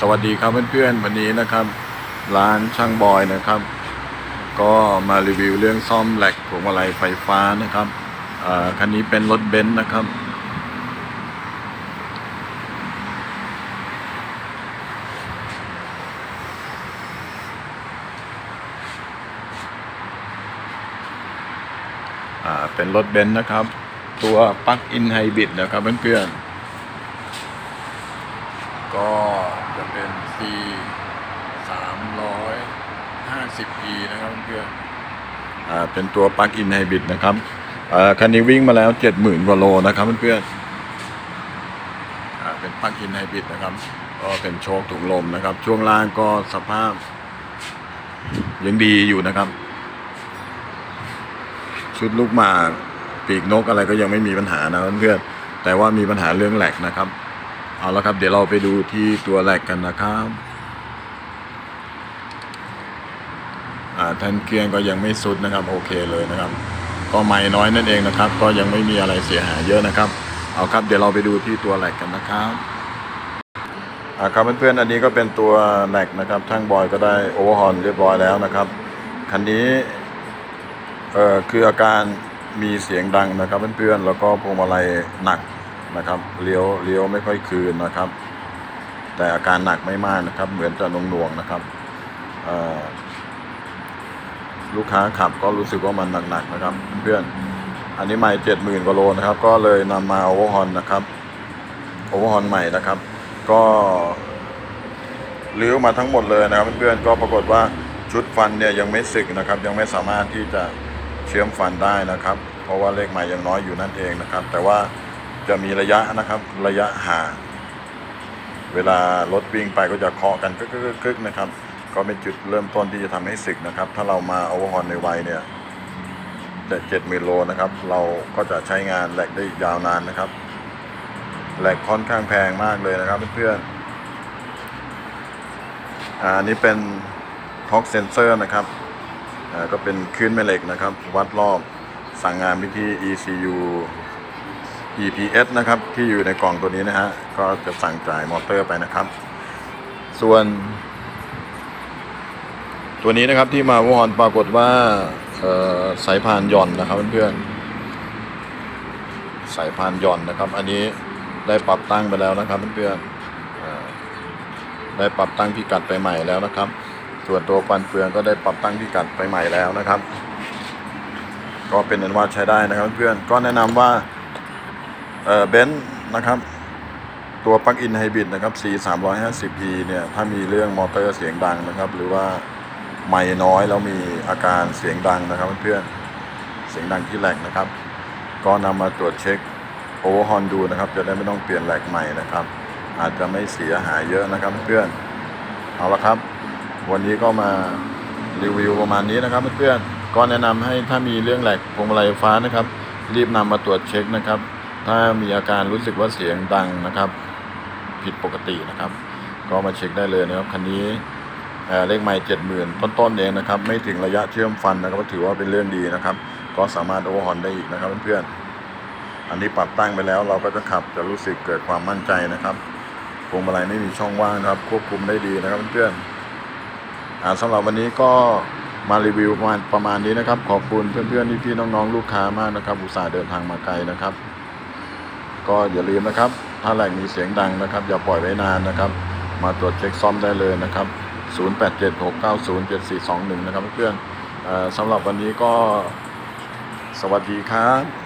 สวัสดีครับเพื่อนๆวันนี้นะครับ ร้านช่างบอยนะครับ ก็มารีวิวเรื่องซ่อมแหลกพวงมาลัยไฟฟ้านะครับอ่าคันนี้เป็นรถเบนซ์นะครับอ่าเป็นรถเบนซ์นะครับ ตัวปลั๊กอินไฮบริดนะครับเพื่อนๆ ก็จะเป็น C 350 E นะครับเพื่อนอ่าเป็นตัวปลั๊กอินไฮบริดนะครับอ่าคันนี้วิ่งมาแล้ว 70,000กว่าโลนะครับเพื่อนอ่าเป็นปลั๊กอินไฮบริดนะครับ ก็เป็นโชคถุงลมนะครับ ช่วงล่างก็สภาพยังดีอยู่นะครับ ชุดลูกหมากปีกนกอะไรก็ยังไม่มีปัญหานะเพื่อนแต่ว่ามีปัญหาเรื่องแหลกนะครับ เอาละครับ เดี๋ยวเราไปดูที่ตัวแหลกกันนะครับอ่าแทนเครื่องก็ยังไม่สุดนะครับโอเคเลยนะครับ ก็ไม่น้อยนั่นเองนะครับ ก็ยังไม่มีอะไรเสียหายเยอะนะครับ เอาครับเดี๋ยวเราไปดูที่ตัวแหลกกันนะครับอ่าครับเพื่อนๆอันนี้ก็เป็นตัวแหลกนะครับช่างบอยก็ได้โอเวอร์ฮอนเรียบร้อยแล้วนะครับคันนี้เอ่อคืออาการมีเสียงดังนะครับเพื่อนๆแล้วก็พวงมาลัยหนัก นะครับเลี้ยวเลี้ยวไม่ค่อยคืนนะครับ แต่อาการหนักไม่มากนะครับ เหมือนจะหน่วงนะครับลูกค้าขับก็รู้สึกว่ามันหนักๆนะครับ เพื่อนอันนี้ไม่เจ็ดหมื่นกว่าโลนะครับ ก็เลยนำมาโอเวอร์ฮอนนะครับโอเวอร์ฮอนใหม่นะครับ ก็ลื้อมาทั้งหมดเลยนะครับเพื่อนๆก็ปรากฏว่าชุดฟันเนี่ยยังไม่สึกนะครับ ยังไม่สามารถที่จะเชื่อมฟันได้นะครับ เพราะว่าเลขไม้ยังน้อยอยู่นั่นเองนะครับ แต่ว่า จะมีระยะนะครับ ระยะห่างเวลารถวิ่งไปก็จะเคาะกันกึกกึกนะครับ ก็เป็นจุดเริ่มต้นที่จะทำให้สึกนะครับ ถ้าเรามาโอเวอร์ฮอนในวัยเนี่ยจะเจ็ดหมื่นโลนะครับ เราก็จะใช้งานแหลกได้อีกยาวนานนะครับแหลกค่อนข้างแพงมากเลยนะครับเพื่อนๆอันนี้เป็นท็อกเซนเซอร์นะครับก็เป็นคลื่นแม่เหล็กนะครับ วัดรอบสั่งงานไปที่ ECU EPS นะครับที่อยู่ในกล่องตัวนี้นะฮะก็จะสั่งจ่ายมอเตอร์ไปนะครับ ส่วน ตัวนี้นะครับที่มาวอนปรากฏว่าสายพานหย่อนนะครับเพื่อนๆสายพานหย่อนนะครับ อันนี้ได้ปรับตั้งไปแล้วนะครับเพื่อนๆอ่าได้ปรับตั้งพิกัดไปใหม่แล้วนะครับ ส่วนตัวฟันเฟืองก็ได้ปรับตั้งพิกัดไปใหม่แล้วนะครับ ก็เป็นอันว่าใช้ได้นะครับเพื่อนก็แนะนำว่า เอ่อเบนซ์นะครับ ตัวปลั๊กอินไฮบริดนะครับ C 3 5 0 E เนี่ย ถ้ามีเรื่องมอเตอร์เสียงดังนะครับ หรือว่าไม่น้อยแล้วมีอาการเสียงดังนะครับเพื่อนเสียงดังที่แหลกนะครับ ก็นำมาตรวจเช็คโอเวอร์ฮอนดูนะครับ จะได้ไม่ต้องเปลี่ยนแหลกใหม่นะครับ อาจจะไม่เสียหายเยอะนะครับเพื่อนเอาละครับ วันนี้ก็มารีวิวประมาณนี้นะครับเพื่อนก็แนะนำให้ถ้ามีเรื่องแหลกพวงมาลัยฟฟ้านะครับ รีบนำมาตรวจเช็คนะครับ ถ้ามีอาการรู้สึกว่าเสียงดังนะครับ ผิดปกตินะครับ ก็มาเช็คได้เลยนะครับคันนี้เลขไม่เจ็ดหมื่นต้นๆเองนะครับ ไม่ถึงระยะเชื่อมฟันนะครับถือว่าเป็นเรื่องดีนะครับ ก็สามารถโอเวอร์ฮอนได้อีกนะครับเพื่อนๆอันนี้ปรับตั้งไปแล้วเราก็จะขับจะรู้สึกเกิดความมั่นใจนะครับพวงมาลัยไม่มีช่องว่างนะครับ ควบคุมได้ดีนะครับเพื่อนๆอ่าสำหรับวันนี้ก็มารีวิวประมาณประมาณนี้นะครับ ขอบคุณเพื่อนๆพี่ๆน้องๆลูกค้ามากนะครับ อุตส่าห์เดินทางมาไกลนะครับ ก็อย่าลืมนะครับ ถ้าแหล่งมีเสียงดังนะครับ อย่าปล่อยไว้นานนะครับ มาตรวจเช็คซ่อมได้เลยนะครับ 0876907421 นะครับเพื่อนสำหรับวันนี้ก็สวัสดีครับ